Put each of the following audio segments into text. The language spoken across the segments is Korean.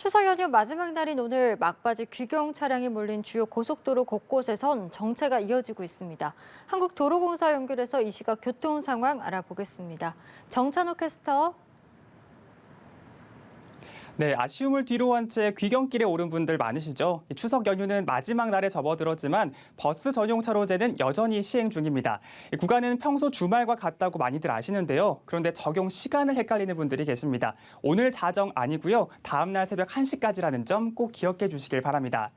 추석 연휴 마지막 날인 오늘 막바지 귀경 차량이 몰린 주요 고속도로 곳곳에선 정체가 이어지고 있습니다. 한국도로공사 연결해서 이 시각 교통 상황 알아보겠습니다. 정찬호 캐스터. 네, 아쉬움을 뒤로 한 채 귀경길에 오른 분들 많으시죠? 이 추석 연휴는 마지막 날에 접어들었지만 버스 전용 차로제는 여전히 시행 중입니다. 이 구간은 평소 주말과 같다고 많이들 아시는데요. 그런데 적용 시간을 헷갈리는 분들이 계십니다. 오늘 자정 아니고요. 다음 날 새벽 1시까지라는 점 꼭 기억해 주시길 바랍니다.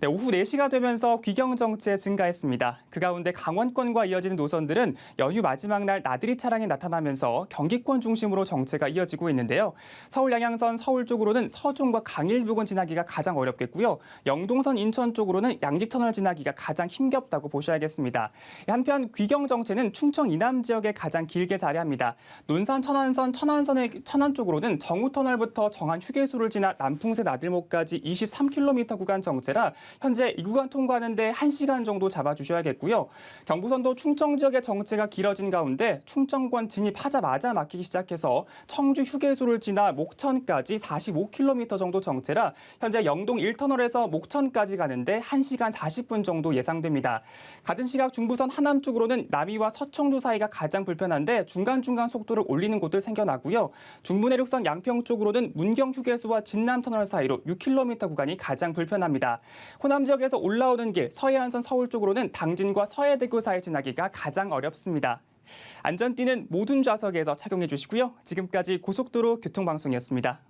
네, 오후 4시가 되면서 귀경 정체 증가했습니다. 그 가운데 강원권과 이어지는 노선들은 연휴 마지막 날 나들이 차량이 나타나면서 경기권 중심으로 정체가 이어지고 있는데요. 서울 양양선 서울 쪽으로 는 서중과 강일 부근 지나기가 가장 어렵겠고요. 영동선 인천 쪽으로는 양지터널 지나기가 가장 힘겹다고 보셔야겠습니다. 한편 귀경 정체는 충청 이남 지역에 가장 길게 자리합니다. 논산 천안선 천안선의 천안 쪽으로는 정우터널부터 정안 휴게소를 지나 남풍새 나들목까지 23km 구간 정체라 현재 이 구간 통과하는데 1시간 정도 잡아주셔야겠고요. 경부선도 충청 지역의 정체가 길어진 가운데 충청권 진입하자마자 막히기 시작해서 청주 휴게소를 지나 목천까지 45km 정도 정체라 현재 영동 1터널에서 목천까지 가는데 1시간 40분 정도 예상됩니다. 같은 시각 중부선 하남 쪽으로는 남이와 서청주 사이가 가장 불편한데 중간중간 속도를 올리는 곳들 생겨나고요. 중부내륙선 양평 쪽으로는 문경 휴게소와 진남터널 사이로 6km 구간이 가장 불편합니다. 호남 지역에서 올라오는 길 서해안선 서울 쪽으로는 당진과 서해대교 사이 지나기가 가장 어렵습니다. 안전띠는 모든 좌석에서 착용해 주시고요. 지금까지 고속도로 교통방송이었습니다.